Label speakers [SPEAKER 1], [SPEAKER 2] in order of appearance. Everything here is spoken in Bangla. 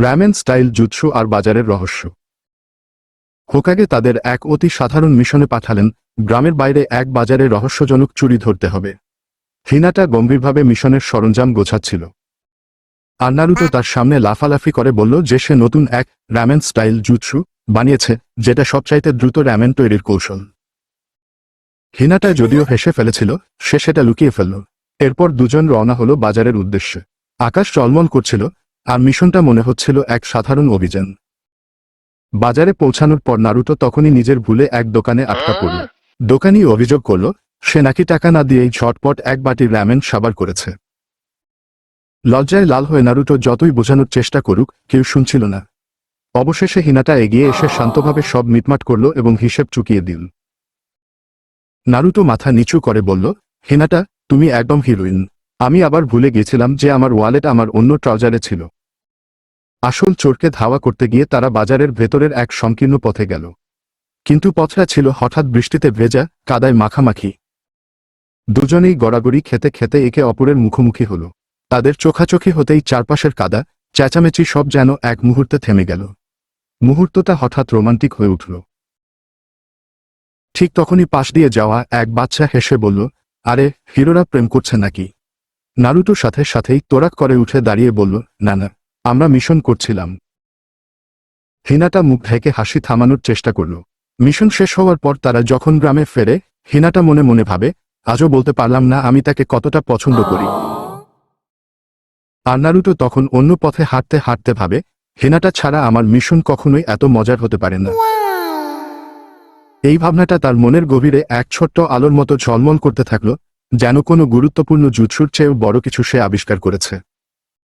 [SPEAKER 1] র্যামেন স্টাইল জুৎসু আর বাজারের রহস্য। হোকাগে তাদের এক অতি সাধারণ মিশনে পাঠালেন, গ্রামের বাইরে এক বাজারে রহস্যজনক চুরি ধরতে হবে। হিনাটা গম্ভীরভাবে মিশনের সরঞ্জাম গোছাচ্ছিল। আর নারুতো তার সামনে লাফালাফি করে বলল যে সে নতুন এক র্যামেন স্টাইল জুৎসু বানিয়েছে, যেটা সবচাইতে দ্রুত র্যামেন তৈরির কৌশল। হিনাটা যদিও হেসে ফেলেছিল, সে সেটা লুকিয়ে ফেলল। এরপর দুজন রওনা হলো বাজারের উদ্দেশ্যে। আকাশ চলমল করছিল আর মিশনটা মনে হচ্ছিল এক সাধারণ অভিযান। বাজারে পৌঁছানোর পর নারুতো তখনই নিজের ভুলে এক দোকানে আটকা পড়ল। দোকানি অভিযোগ করল সে নাকি টাকা না দিয়েই ঝটপট এক বাটি র্যামেন সাবার করেছে। লজ্জায় লাল হয়ে নারুটো যতই বোঝানোর চেষ্টা করুক কেউ শুনছিল না। অবশেষে হিনাটা এগিয়ে এসে শান্তভাবে সব মিটমাট করল এবং হিসেব চুকিয়ে দিল। নারুটো মাথা নিচু করে বলল হিনাটা তুমি একদম হিরোইন। আমি আবার ভুলে গেছিলাম যে আমার ওয়ালেট আমার অন্য ট্রাউজারে ছিল। আসল চোরকে ধাওয়া করতে গিয়ে তারা বাজারের ভেতরের এক সংকীর্ণ পথে গেল। কিন্তু পথটা ছিল হঠাৎ বৃষ্টিতে ভেজা, কাদায় মাখামাখি। দুজনেই গড়াগড়ি খেতে খেতে একে অপরের মুখোমুখি হল। তাদের চোখাচোখি হতেই চারপাশের কাদা, চেঁচামেচি সব যেন এক মুহূর্তে থেমে গেল। মুহূর্তটা হঠাৎ রোমান্টিক হয়ে উঠল। ঠিক তখনই পাশ দিয়ে যাওয়া এক বাচ্চা হেসে বলল, আরে, হিরোরা প্রেম করছে নাকি? নারুটোর সাথে সাথেই তোরাক করে উঠে দাঁড়িয়ে বলল, না না আমরা মিশন করছিলাম। হিনাটা মুখ ঢেকে হাসি থামানোর চেষ্টা করল। মিশন শেষ হওয়ার পর তারা যখন গ্রামে ফেরে, হিনাটা মনে মনে ভাবে, আজও বলতে পারলাম না আমি তাকে কতটা পছন্দ করি। আর নারুটো তখন অন্য পথে হাঁটতে হাঁটতে ভাবে, হেনাটা ছাড়া আমার মিশন কখনোই এত মজার হতে পারে না। এই ভাবনাটা তার মনের গভীরে এক ছোট্ট আলোর মতো ঝলমল করতে থাকল, যেন কোনো গুরুত্বপূর্ণ জুৎসুর চেয়েও বড় কিছু সে আবিষ্কার করেছে।